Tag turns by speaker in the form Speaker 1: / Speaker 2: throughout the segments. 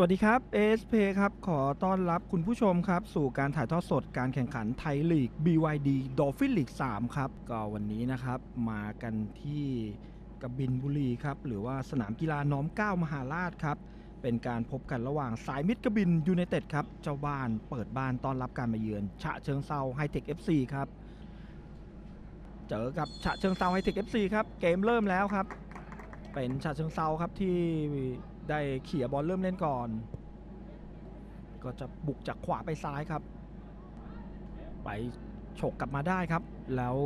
Speaker 1: สวัสดีครับ ASP ครับ ขอต้อนรับคุณผู้ชมครับ สู่การถ่ายทอดสดการแข่งขันไทยลีก BYD Dolphin League 3 ครับ ก็วันนี้นะครับมากันที่กบินบุรีครับ หรือว่าสนามกีฬาน้อมเก้ามหาราชครับ เป็นการพบกันระหว่างสายมิตรกบินยูไนเต็ดครับ เจ้าบ้านเปิดบ้านต้อนรับการมาเยือน ฉะเชิงเซาไฮเทค FC ครับ เจอกับฉะเชิงเซาไฮเทค FC ครับ เกมเริ่มแล้วครับ เป็นฉะเชิงเซาครับที่ ได้เขี่ยบอลเริ่มเล่นก่อน ก็จะบุกจากขวาไปซ้ายครับ ไปฉกกลับมาได้ครับ แล้ว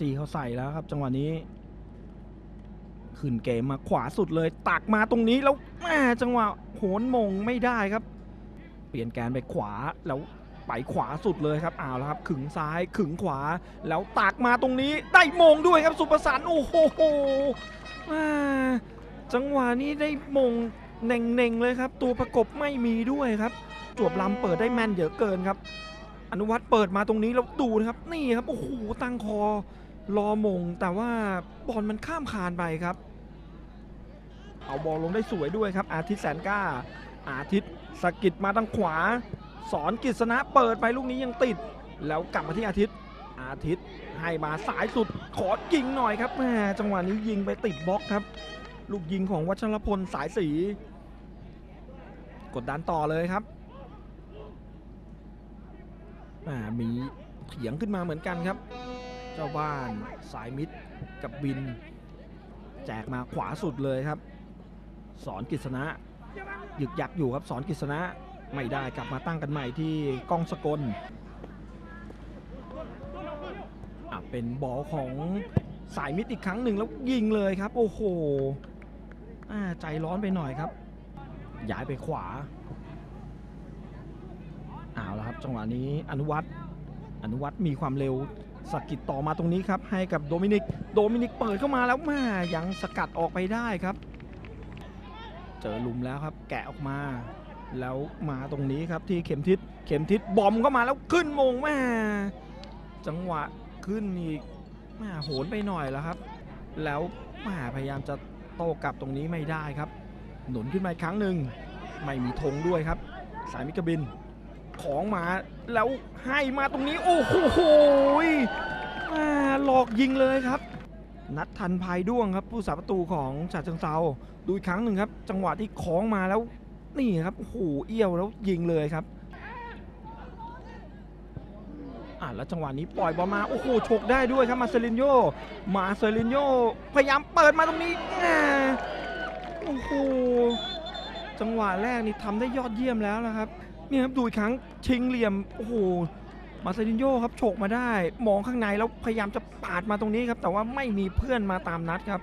Speaker 1: จีเขาใส่แล้วครับ จังหวะนี้ ขึ้นเกมมาขวาสุดเลย ตักมาตรงนี้แล้วแม่จังหวะโหนมงไม่ได้ครับ เปลี่ยนแกนไปขวาแล้วไปขวาสุดเลยครับเอาแล้วครับขึงซ้ายขึงขวา แล้วตักมาตรงนี้ได้มงด้วยครับสุประสานโอ้โห จังหวะนี้ได้มงเน่งๆเลยครับ ตัวประกบไม่มีด้วยครับ จวบลำเปิดได้แม่นเยอะเกินครับ อนุวัตรเปิดมาตรงนี้แล้วดูนะครับนี่ครับโอ้โหตั้งคอรอมงแต่ว่าบอลมันข้ามคานไปครับ เอาบอลลงได้สวยด้วยครับ อาทิตย์แสนกล้า อาทิตย์สกิดมาทางขวา สอนกฤษณะเปิดไปลูกนี้ยังติด แล้วกลับมาที่อาทิตย์ อาทิตย์ให้มาสายสุดขอยิงหน่อยครับแม่จังหวะนี้ยิงไปติดบล็อกครับ ลูกยิงของวัชรพลสายสี กดดันต่อเลยครับมีเถียงขึ้นมาเหมือนกันครับ เจ้าบ้านสายมิดกับบิน แจกมาขวาสุดเลยครับ สอนกฤษณะยึกยักอยู่ครับสอนกฤษณะไม่ได้กลับมาตั้งกันใหม่ที่กองสกลเป็นบอลของสายมิดอีกครั้งหนึ่งแล้วยิงเลยครับ โอ้โห ใจร้อนไปหน่อยครับ ย้ายไปขวาเอาละครับจังหวะนี้อนุวัตรอนุวัตรมีความเร็วสกกิดต่อมาตรงนี้ครับ ให้กับโดมินิกโดมินิกเปิดเข้ามาแล้วแม่ยังสกัดออกไปได้ครับ เจอหลุมแล้วครับ แกะออกมา แล้วมาตรงนี้ครับที่เข็มทิศเข็มทิศบอมเข้ามาแล้วขึ้นมงแม่จังหวะขึ้นอีกแม่โหนไปหน่อยแล้วครับ แล้วแม่พยายามจะ โต้กลับตรงนี้ไม่ได้ครับ หนุนขึ้นมาอีกครั้งหนึ่งไม่มีธงด้วยครับ สายมิกบิน ของมาแล้วให้มาตรงนี้ โอ้โหหลอกยิงเลยครับ นัดทันภัยด้วงครับ ผู้สาประตูของฉะเชิงเซาดูอีกครั้งหนึ่งครับ จังหวะที่ของมาแล้วนี่ครับโอ้โหเอี้ยวแล้วยิงเลยครับอ่า แล้วจังหวะนี้ปล่อยบอลมาโอ้โหฉกได้ด้วยครับมาเซลินโยมาเซลินโยพยายามเปิดมาตรงนี้โอ้โหจังหวะแรกนี่ทำได้ยอดเยี่ยมแล้วนะครับนี่ครับดูอีกครั้งชิงเหลี่ยมโอ้โหมาเซลินโยครับฉกมาได้ มองข้างในแล้วพยายามจะปาดมาตรงนี้ครับแต่ว่าไม่มีเพื่อนมาตามนัดครับ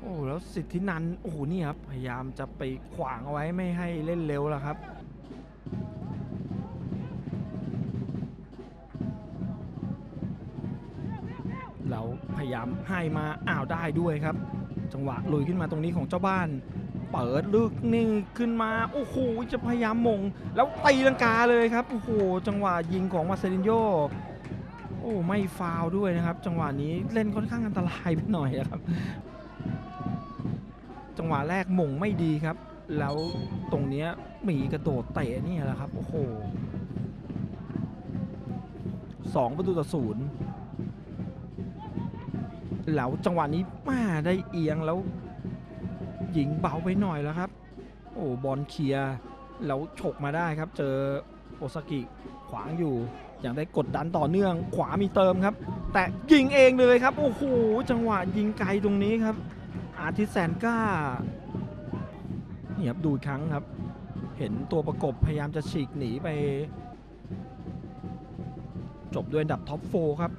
Speaker 1: โอ้แล้วสิทธินันโอ้โหนี่ครับพยายามจะไปขวางเอาไว้ไม่ให้เล่นเร็วแล้วครับ ยายามให้มาอ้าวได้ด้วยครับ จังหวะลุยขึ้นมาตรงนี้ของเจ้าบ้าน เปิดลึกนี่ขึ้นมาโอ้โหจะพยายามมง แล้วตีลังกาเลยครับโอ้โหจังหวะยิงของมาเซลินโยโอ้ไม่ฟาวด้วยนะครับ จังหวะนี้เล่นค่อนข้างอันตรายไปหน่อยนะครับ จังหวะแรกมงไม่ดีครับ แล้วตรงเนี้ยหมีกระโดดเตะนี่แหละครับโอ้โหสองประตูต่อศูนย์ แล้วจังหวะนี้มาได้เอียงแล้วยิงเบาไปหน่อยแล้วครับ โอ้บอลเคลียร์แล้วฉกมาได้ครับ เจอโอซากิขวางอยู่อยังได้กดดันต่อเนื่อง ขวามีเติมครับ แต่ยิงเองเลยครับ โอ้โหจังหวะยิงไกลตรงนี้ครับ อาทิตย์แสนกล้านี่ครับดูครั้งครับ เห็นตัวประกบพยายามจะฉีกหนีไป จบด้วยดับท็อปโฟครับ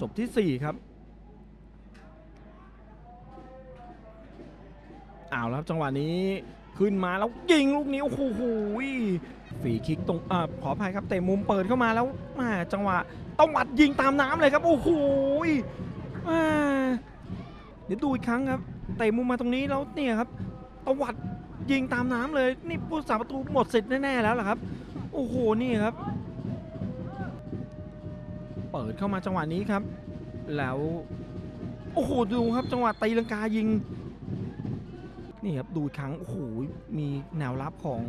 Speaker 1: จบที่ 4 ครับอ้าวแล้วครับจังหวะนี้ขึ้นมาแล้วยิงลูกนี้โอ้โหฝีคิกตรงอขออภัยครับเตะมุมเปิดเข้ามาแล้วมาจังหวะต้องหวัดยิงตามน้ำเลยครับ โอ้โหอ่าเดี๋ยวดูอีกครั้งครับเตะมุมมาตรงนี้แล้วเนี่ยครับตวัดยิงตามน้ำเลย นี่ผู้สาประตูหมดสิทธิ์แน่ๆแล้วล่ะครับ โอ้โหนี่ครับ ปิดเข้ามาจังหวะนี้ครับ แล้วโอ้โหดูครับจังหวะตีลังกายิงนี่ครับดูครั้งโอ้โหมีแนวรับของ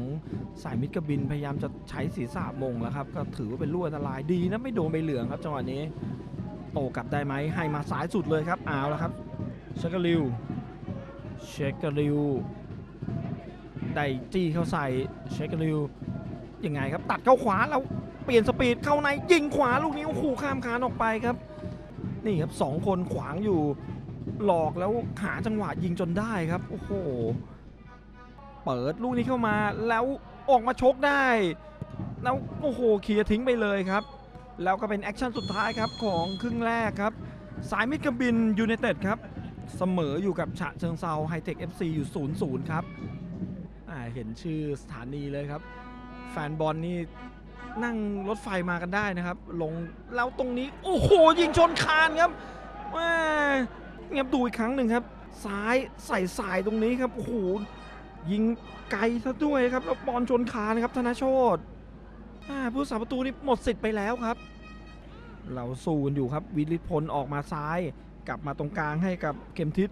Speaker 1: สายมิตรกบินพยายามจะใช้ศีรษะมงแล้วครับก็ถือว่าเป็นลูกอันตรายดีนะไม่โดนใบเหลืองครับจังหวะนี้โตกลับได้ไหมให้มาสายสุดเลยครับเอาแล้วครับเชคกริวเชคกริวได้จี้เข้าใส่เชคกริว ยังไงครับ ตัดเข้าขวาแล้วเปลี่ยนสปีดเข้าในยิงขวาลูกนี้โอ้โหข้ามคานออกไปครับ นี่ครับสองคนขวางอยู่หลอกแล้วหาจังหวะยิงจนได้ครับโอ้โหเปิดลูกนี้เข้ามาแล้วออกมาชกได้แล้วโอ้โหเคลียร์ทิ้งไปเลยครับ แล้วก็เป็นแอคชั่นสุดท้ายครับของครึ่งแรกครับ สายมิตรกบินยูไนเต็ดครับ เสมออยู่กับฉะเชิงเซาไฮเทค FC อยู่ 0-0 ครับอ่าเห็นชื่อสถานีเลยครับ แฟนบอลนี่นั่งรถไฟมากันได้นะครับ ลงแล้วตรงนี้ โอ้โห ยิงชนคานครับแม่เงียบดูอีกครั้งหนึ่งครับ ซ้ายใส่สายตรงนี้ครับโอ้โหยิงไกลซะด้วยครับแล้วบอลชนคานครับธนโชตผู้สาประตูนี่หมดสิทธิ์ไปแล้วครับ เราสู้กันอยู่ครับวิริพลออกมาซ้าย กลับมาตรงกลางให้กับเข็มทิศ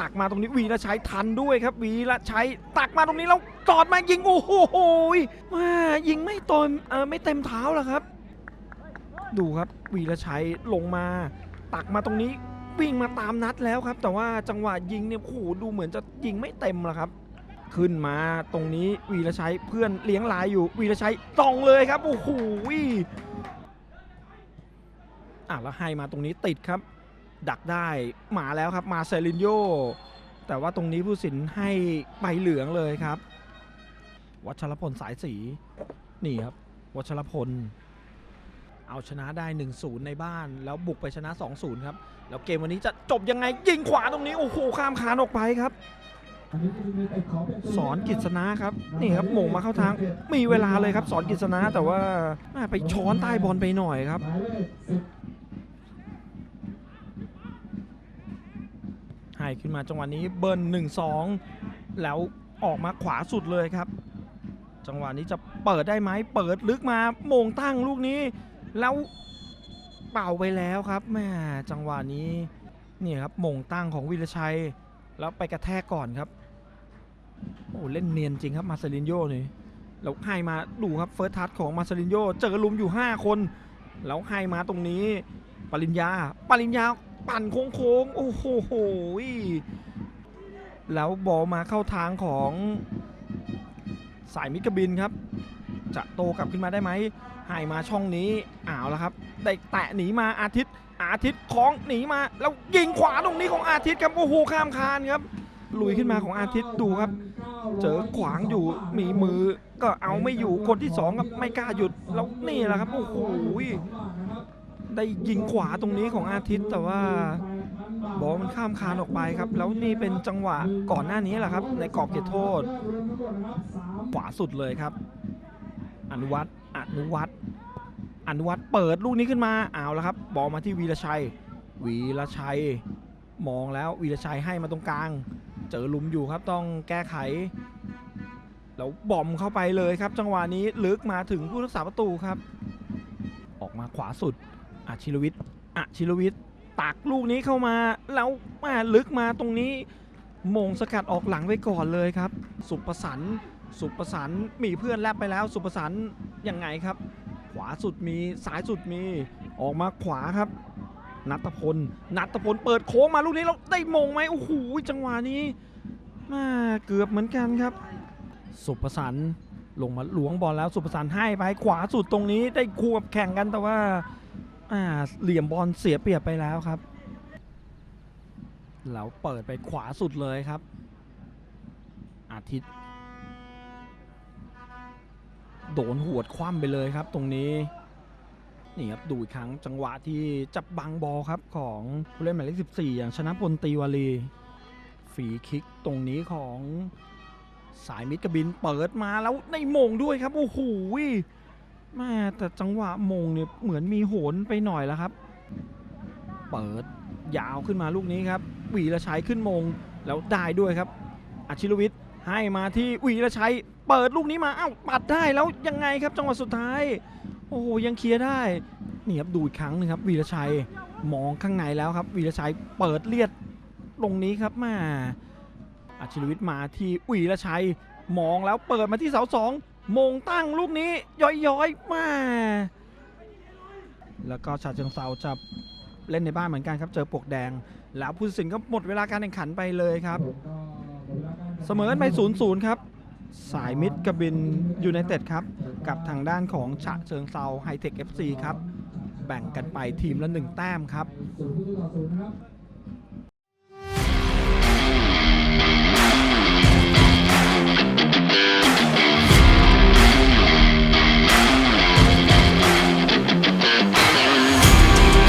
Speaker 1: ตักมาตรงนี้วีระชัยทันด้วยครับ วีระชัยตักมาตรงนี้แล้วตอดมายิงโอ้โหมายิงไม่ต็มเออไม่เต็มเท้าแล้วครับ ดูครับวีระชัยลงมา ตักมาตรงนี้วิ่งมาตามนัดแล้วครับ แต่ว่าจังหวะยิงเนี่ยโอ้โหดูเหมือนจะยิงไม่เต็มแล้วครับ ขึ้นมาตรงนี้วีระชัยเพื่อนเลี้ยงลายอยู่ วีระชัยตองเลยครับโอ้โหอะแล้วให้มาตรงนี้ติดครับ ดักได้มาแล้วครับมาเซลินโยแต่ว่าตรงนี้ผู้สินให้ใบเหลืองเลยครับ วัชรพลสายสีนี่ครับ วัชรพล เอาชนะได้ 1-0 ในบ้าน แล้วบุกไปชนะ 2-0 ครับ แล้วเกมวันนี้จะจบยังไงยิงขวาตรงนี้ โอ้โหข้ามคานออกไปครับ สอนกิษณะครับ นี่ครับหม่งมาเข้าทาง มีเวลาเลยครับ สอนกิษณะแต่ว่าไปช้อนใต้บอลไปหน่อยครับ ให้ขึ้นมาจังหวะนี้เบิร์นหนึ่งสองแล้วออกมาขวาสุดเลยครับ จังหวะนี้จะเปิดได้ไหมเปิดลึกมาโมงตั้งลูกนี้ แล้วเป่าไปแล้วครับแม่จังหวะนี้นี่ครับโมงตั้งของวิรชัย แล้วไปกระแทกก่อนครับโอ้เล่นเนียนจริงครับมาซาลินโยนี่แล้วให้มาดูครับเฟิร์สทัชของมาซาลินโยเจอลุมอยู่ 5 คน แล้วให้มาตรงนี้ปริญญาปริญญา ปั่นโค้งๆ โอ้โห แล้วบอลมาเข้าทางของสายมิกบินครับ จะโตกลับขึ้นมาได้ไหมให้มาช่องนี้อ้าวแล้วครับ ได้แตะหนีมาอาทิตย์ อาทิตย์ของหนีมา แล้วยิงขวาตรงนี้ของอาทิตย์ครับโอ้โหข้ามคานครับลุยขึ้นมาของอาทิตย์ดูครับ เจอขวางอยู่มีมือก็เอาไม่อยู่คนที่สองครับไม่กล้าหยุดแล้วนี่แหละครับโอ้โห ได้ยิงขวาตรงนี้ของอาทิตย์แต่ว่าบอลมันข้ามคานออกไปครับ แล้วนี่เป็นจังหวะก่อนหน้านี้แหละครับ ในกรอบเขตโทษ ขวาสุดเลยครับ อนุวัตรอนุวัตรอนุวัตรเปิดลูกนี้ขึ้นมาเอาแล้วครับ บอลมาที่วีรชัย วีรชัย มองแล้ววีรชัยให้มาตรงกลาง เจอหลุมอยู่ครับต้องแก้ไข แล้วบอมเข้าไปเลยครับ จังหวะนี้ลึกมาถึงผู้รักษาประตูครับ ออกมาขวาสุด อาชิรวิทย์อาชิรวิทย์ตักลูกนี้เข้ามาแล้วมาลึกมาตรงนี้มงสกัดออกหลังไปก่อนเลยครับ สุประสันสุประสันมีเพื่อนแลบไปแล้ว สุประสันยังไงครับ ขวาสุดมีสายสุดมีออกมาขวาครับ นัทพลนัทพลเปิดโค้งมาลูกนี้แล้วได้มงไหมโอ้โหจังหวะนี้มาเกือบเหมือนกันครับ สุประสันลงมาหลวงบอลแล้วสุประสันให้ไปขวาสุดตรงนี้ได้ควบแข่งกันแต่ว่า อ่าเหลี่ยมบอลเสียเปรียบไปแล้วครับแล้วเปิดไปขวาสุดเลยครับ อาทิตย์ โดนหวดคว่ำไปเลยครับตรงนี้ นี่ครับดูอีกครั้งจังหวะที่จับบังบอลครับของผู้เล่นหมายเลข14 อย่างชนะพลตีวารีฝีคิกตรงนี้ของสายมิตรกบินเปิดมาแล้วในมงด้วยครับ โอ้โห แม่แต่จังหวะมงเนี่ยเหมือนมีโหนไปหน่อยแล้วครับ เปิดยาวขึ้นมาลูกนี้ครับวีระชัยขึ้นมงแล้วได้ด้วยครับอาชิรวิทย์ให้มาที่วีระชัย เปิดลูกนี้มาอ้าวปัดได้แล้วยังไงครับ จังหวะสุดท้าย โอ้โหยังเคลียร์ได้นี่ครับดูอีกครั้งหนึงครับวีระชัยมองข้างในแล้วครับวีระชัยเปิดเลียดลงนี้ครับแม่อัชรวิทย์มาที่อุ๋ยละชัยมองแล้วเปิดมาที่เสาสอง มงตั้งลูกนี้ย้อยๆมาแล้วก็ชาเชิงเซาจะเล่นในบ้านเหมือนกันครับ เจอปวกแดง แล้วผู้สินก็หมดเวลาการแข่งขันไปเลยครับ เสมอกันไป0ูนย์ครับ สายมิดกับบินยูไนเต็ดครับ กับทางด้านของฉะเชิงเซาไฮเทค FC ครับ แบ่งกันไปทีมละ
Speaker 2: หนึ่งแต้มครับ